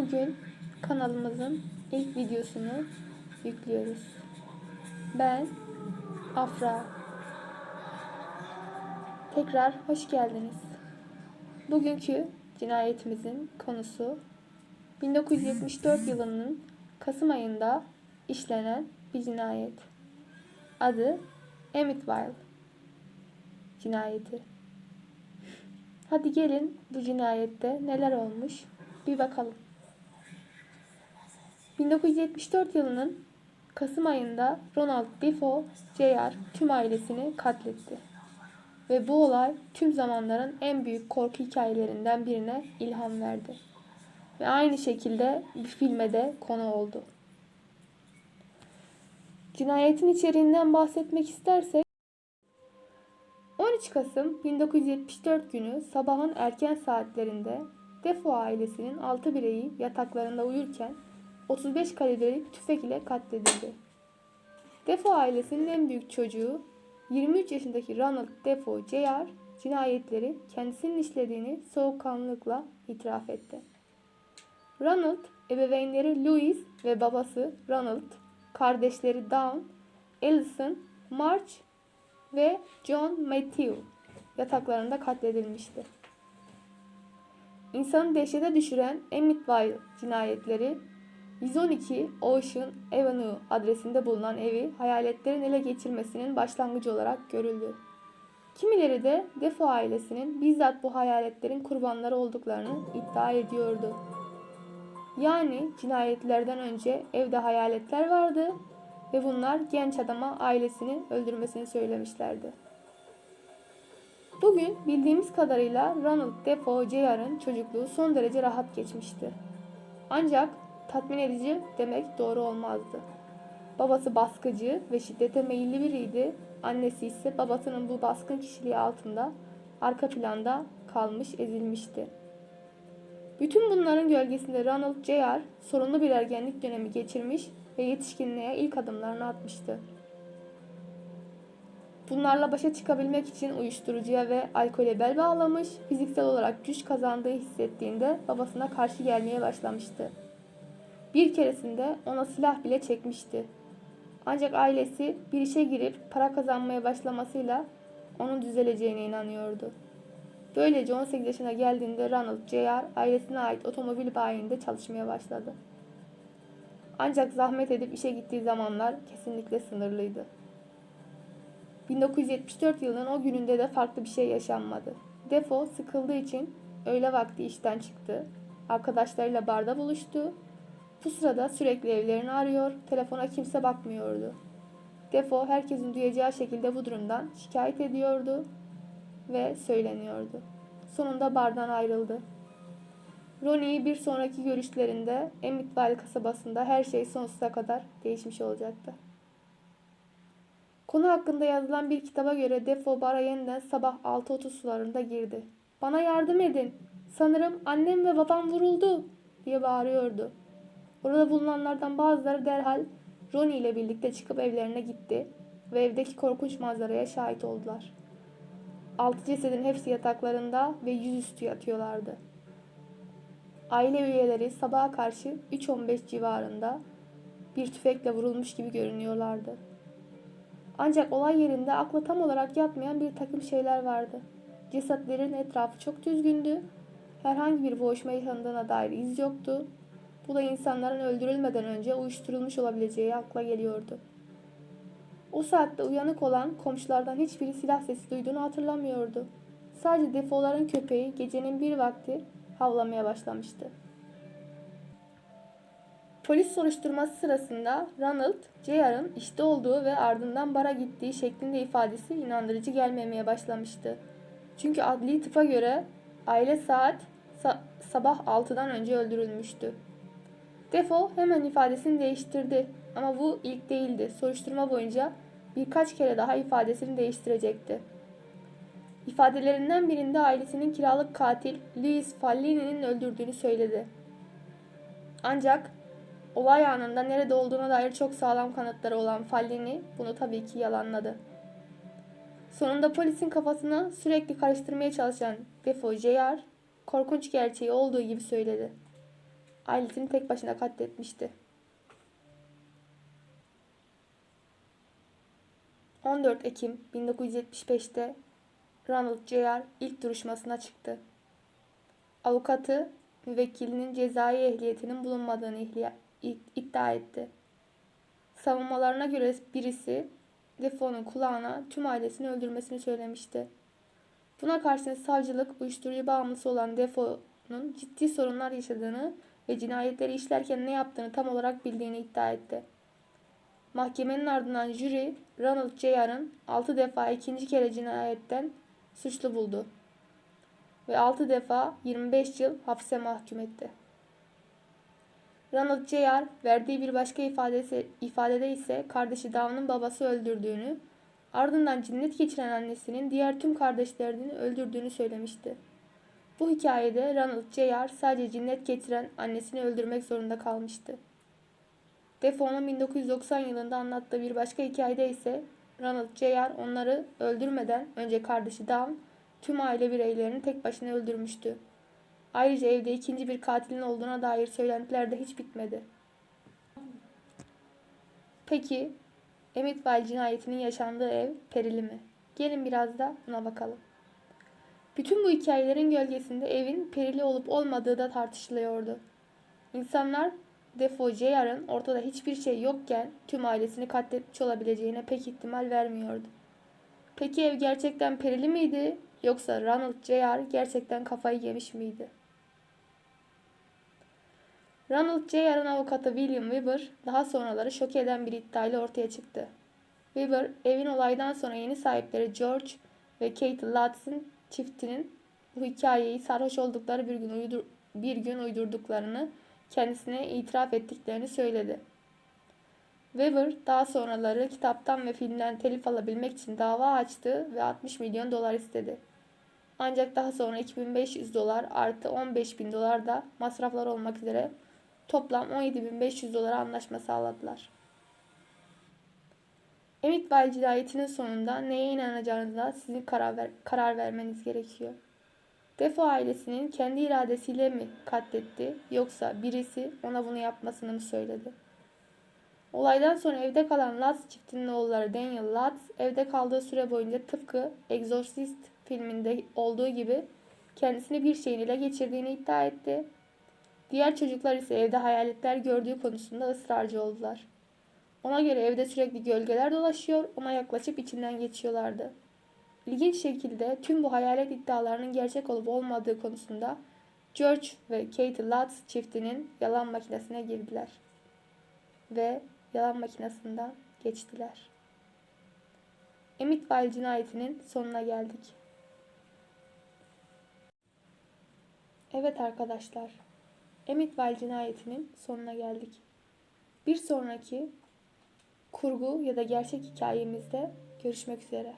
Bugün kanalımızın ilk videosunu yüklüyoruz. Ben Afra. Tekrar hoş geldiniz. Bugünkü cinayetimizin konusu 1974 yılının Kasım ayında işlenen bir cinayet. Adı Amityville cinayeti. Hadi gelin bu cinayette neler olmuş bir bakalım. 1974 yılının Kasım ayında Ronald Defoe Jr. tüm ailesini katletti. Ve bu olay tüm zamanların en büyük korku hikayelerinden birine ilham verdi. Ve aynı şekilde bir filme de konu oldu. Cinayetin içeriğinden bahsetmek istersek 13 Kasım 1974 günü sabahın erken saatlerinde Defo ailesinin 6 bireyi yataklarında uyurken 35 kalibrelik tüfek ile katledildi. Defo ailesinin en büyük çocuğu 23 yaşındaki Ronald Defo Jr. cinayetleri kendisinin işlediğini soğukkanlılıkla itiraf etti. Ronald, ebeveynleri Louis ve babası Ronald, kardeşleri Dawn, Allison, March ve John Matthew yataklarında katledilmişti. İnsanı dehşete düşüren Amityville cinayetleri 112 Ocean Avenue adresinde bulunan evi hayaletlerin ele geçirmesinin başlangıcı olarak görüldü. Kimileri de Defo ailesinin bizzat bu hayaletlerin kurbanları olduklarını iddia ediyordu. Yani cinayetlerden önce evde hayaletler vardı ve bunlar genç adama ailesini öldürmesini söylemişlerdi. Bugün bildiğimiz kadarıyla Ronald Defoe Jr.'ın çocukluğu son derece rahat geçmişti. Ancak tatmin edici demek doğru olmazdı. Babası baskıcı ve şiddete meyilli biriydi. Annesi ise babasının bu baskın kişiliği altında arka planda kalmış ezilmişti. Bütün bunların gölgesinde Ronald Jr. sorunlu bir ergenlik dönemi geçirmiş ve yetişkinliğe ilk adımlarını atmıştı. Bunlarla başa çıkabilmek için uyuşturucuya ve alkole bel bağlamış, fiziksel olarak güç kazandığı hissettiğinde babasına karşı gelmeye başlamıştı. Bir keresinde ona silah bile çekmişti. Ancak ailesi bir işe girip para kazanmaya başlamasıyla onun düzeleceğine inanıyordu. Böylece 18 yaşına geldiğinde Ronald Jr. ailesine ait otomobil bayinde çalışmaya başladı. Ancak zahmet edip işe gittiği zamanlar kesinlikle sınırlıydı. 1974 yılının o gününde de farklı bir şey yaşanmadı. Defo sıkıldığı için öğle vakti işten çıktı. Arkadaşlarıyla barda buluştu. Bu sırada sürekli evlerini arıyor, telefona kimse bakmıyordu. Defo herkesin duyacağı şekilde bu durumdan şikayet ediyordu ve söyleniyordu. Sonunda bardan ayrıldı. Ronnie bir sonraki görüşlerinde Amityville kasabasında her şey sonsuza kadar değişmiş olacaktı. Konu hakkında yazılan bir kitaba göre Defo bara yeniden sabah 6.30 sularında girdi. Bana yardım edin. Sanırım annem ve babam vuruldu diye bağırıyordu. Orada bulunanlardan bazıları derhal Ronnie ile birlikte çıkıp evlerine gitti ve evdeki korkunç manzaraya şahit oldular. Altı cesedin hepsi yataklarında ve yüzüstü yatıyorlardı. Aile üyeleri sabaha karşı 3.15 civarında bir tüfekle vurulmuş gibi görünüyorlardı. Ancak olay yerinde akla tam olarak yatmayan bir takım şeyler vardı. Cesetlerin etrafı çok düzgündü. Herhangi bir boğuşma yaşandığına dair iz yoktu. Bu da insanların öldürülmeden önce uyuşturulmuş olabileceği akla geliyordu. O saatte uyanık olan komşulardan hiçbiri silah sesi duyduğunu hatırlamıyordu. Sadece defoların köpeği gecenin bir vakti havlamaya başlamıştı. Polis soruşturması sırasında Ronald, J.R.'ın işte olduğu ve ardından bara gittiği şeklinde ifadesi inandırıcı gelmemeye başlamıştı. Çünkü adli tıpa göre aile saat sa- sabah 6'dan önce öldürülmüştü. Defo hemen ifadesini değiştirdi ama bu ilk değildi. Soruşturma boyunca birkaç kere daha ifadesini değiştirecekti. İfadelerinden birinde ailesinin kiralık katil Louis Fallini'nin öldürdüğünü söyledi. Ancak olay anında nerede olduğuna dair çok sağlam kanıtları olan Fallini bunu tabii ki yalanladı. Sonunda polisin kafasına sürekli karıştırmaya çalışan Defo Jr. korkunç gerçeği olduğu gibi söyledi. Ailesini tek başına katletmişti. 14 Ekim 1975'te Ronald J.R. ilk duruşmasına çıktı. Avukatı müvekkilinin cezai ehliyetinin bulunmadığını iddia etti. Savunmalarına göre birisi Defoe'nun kulağına tüm ailesini öldürmesini söylemişti. Buna karşın savcılık uyuşturucu bağımlısı olan Defoe'nun ciddi sorunlar yaşadığını ve cinayetleri işlerken ne yaptığını tam olarak bildiğini iddia etti. Mahkemenin ardından jüri Ronald J.R.'ın 6 defa ikinci kere cinayetten suçlu buldu ve 6 defa 25 yıl hapse mahkum etti. Ronald J.R. verdiği bir başka ifadesi, ifadede ise kardeşi Dawn'un babası öldürdüğünü, ardından cinnet geçiren annesinin diğer tüm kardeşlerini öldürdüğünü söylemişti. Bu hikayede Ronald J.R. sadece cinnet getiren annesini öldürmek zorunda kalmıştı. Defoe'nun 1990 yılında anlattığı bir başka hikayede ise Ronald J.R. onları öldürmeden önce kardeşi Dawn tüm aile bireylerini tek başına öldürmüştü. Ayrıca evde ikinci bir katilin olduğuna dair söylentiler de hiç bitmedi. Peki Amityville cinayetinin yaşandığı ev perili mi? Gelin biraz da buna bakalım. Bütün bu hikayelerin gölgesinde evin perili olup olmadığı da tartışılıyordu. İnsanlar Defoe J.R.'ın ortada hiçbir şey yokken tüm ailesini katletmiş olabileceğine pek ihtimal vermiyordu. Peki ev gerçekten perili miydi yoksa Ronald J.R. gerçekten kafayı yemiş miydi? Ronald J.R.'ın avukatı William Weber daha sonraları şok eden bir iddiayla ortaya çıktı. Weber, evin olaydan sonra yeni sahipleri George ve Kate Lutz'ın çiftinin bu hikayeyi sarhoş oldukları bir gün, uydur bir gün uydurduklarını kendisine itiraf ettiklerini söyledi. Weber daha sonraları kitaptan ve filmden telif alabilmek için dava açtı ve 60 milyon dolar istedi. Ancak daha sonra 2500 dolar artı 15 bin dolar da masraflar olmak üzere toplam 17.500 dolara anlaşma sağladılar. Amityville cinayetinin sonunda neye inanacağınıza sizin karar, ver, karar vermeniz gerekiyor. Defo ailesinin kendi iradesiyle mi katletti yoksa birisi ona bunu yapmasını mı söyledi? Olaydan sonra evde kalan Lutz çiftinin oğulları Daniel Lutz evde kaldığı süre boyunca tıpkı Exorcist filminde olduğu gibi kendisini bir şeyin ile geçirdiğini iddia etti. Diğer çocuklar ise evde hayaletler gördüğü konusunda ısrarcı oldular. Ona göre evde sürekli gölgeler dolaşıyor, ona yaklaşıp içinden geçiyorlardı. İlginç şekilde tüm bu hayalet iddialarının gerçek olup olmadığı konusunda George ve Kate Lutz çiftinin yalan makinesine girdiler. Ve yalan makinesinden geçtiler. Amityville cinayetinin sonuna geldik. Evet arkadaşlar, Amityville cinayetinin sonuna geldik. Bir sonraki kurgu ya da gerçek hikayemizde görüşmek üzere.